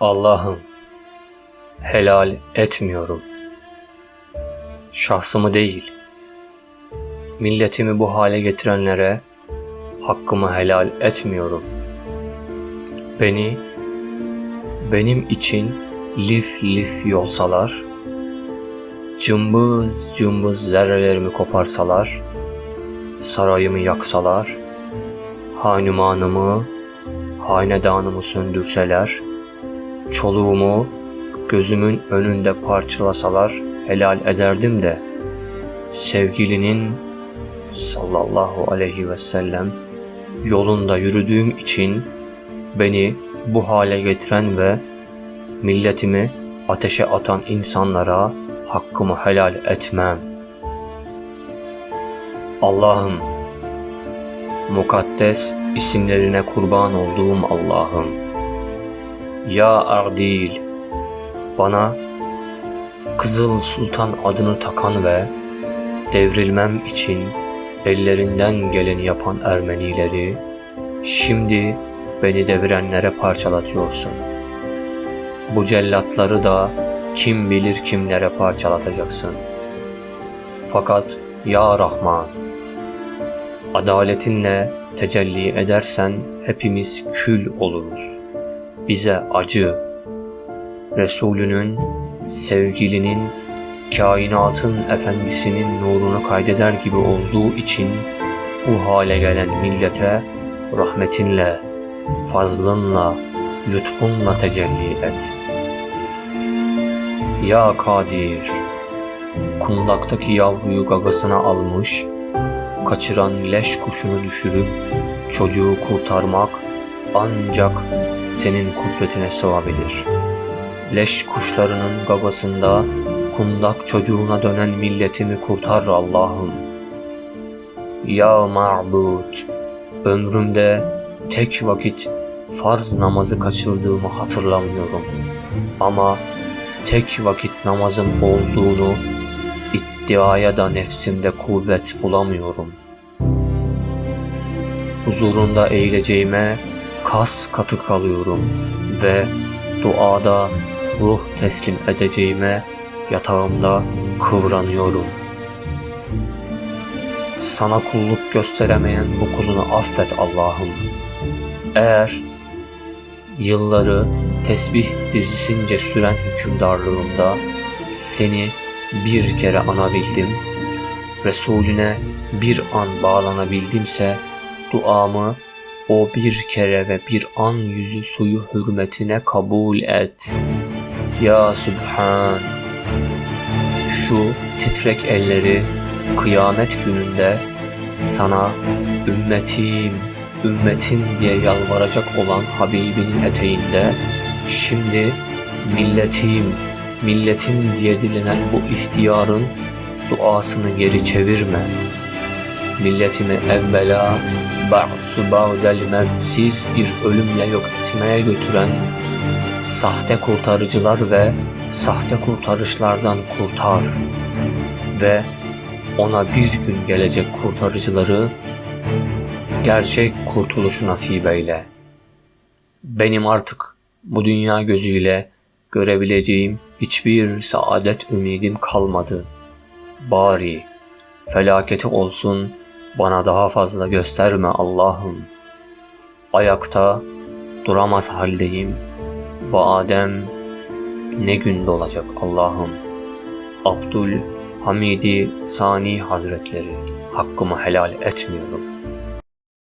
Allah'ım helal etmiyorum. Şahsımı değil, milletimi bu hale getirenlere hakkımı helal etmiyorum. Beni benim için lif lif yolsalar, cımbız cımbız zerrelerimi koparsalar, sarayımı yaksalar, hanumanımı, hanedanımı söndürseler, çoluğumu gözümün önünde parçalasalar helal ederdim de sevgilinin sallallahu aleyhi ve sellem yolunda yürüdüğüm için beni bu hale getiren ve milletimi ateşe atan insanlara hakkımı helal etmem. Allah'ım mukaddes isimlerine kurban olduğum Allah'ım ya Ardil bana Kızıl Sultan adını takan ve devrilmem için ellerinden geleni yapan Ermenileri şimdi beni devirenlere parçalatıyorsun. Bu cellatları da kim bilir kimlere parçalatacaksın. Fakat ya Rahman, adaletinle tecelli edersen hepimiz kül oluruz. Bize acı. Resulünün, sevgilinin, kainatın efendisinin nurunu kaydeder gibi olduğu için bu hale gelen millete rahmetinle, fazlınla, lütfunla tecelli et. Ya Kadir, kundaktaki yavruyu gagasına almış, kaçıran leş kuşunu düşürüp çocuğu kurtarmak ancak senin kudretine sığabilir. Leş kuşlarının gagasında kundak çocuğuna dönen milletimi kurtar Allah'ım. Ya ma'bud, ömrümde tek vakit farz namazı kaçırdığımı hatırlamıyorum. Ama tek vakit namazım olduğunu iddiaya da nefsimde kuvvet bulamıyorum. Huzurunda eğileceğime kas katı kalıyorum ve duada ruh teslim edeceğime yatağımda kıvranıyorum. Sana kulluk gösteremeyen bu kulunu affet Allah'ım. Eğer yılları tesbih dizisince süren hükümdarlığımda seni bir kere anabildim, Resulüne bir an bağlanabildimse duamı o bir kere ve bir an yüzü suyu hürmetine kabul et. Ya Sübhan, şu titrek elleri kıyamet gününde sana ümmetim, ümmetim diye yalvaracak olan Habibinin eteğinde şimdi milletim, milletim diye dilenen bu ihtiyarın duasını geri çevirme. Milletimi evvela ba'su ba'del mevtsiz bir ölümle yok etmeye götüren sahte kurtarıcılar ve sahte kurtarışlardan kurtar ve ona bir gün gelecek kurtarıcıları gerçek kurtuluşu nasip eyle. Benim artık bu dünya gözüyle görebileceğim hiçbir saadet ümidim kalmadı. Bari felaketi olsun bana daha fazla gösterme Allah'ım. Ayakta duramaz haldeyim. Vadem ne günde olacak Allah'ım. Abdül Hamidi Sani Hazretleri hakkımı helal etmiyorum.''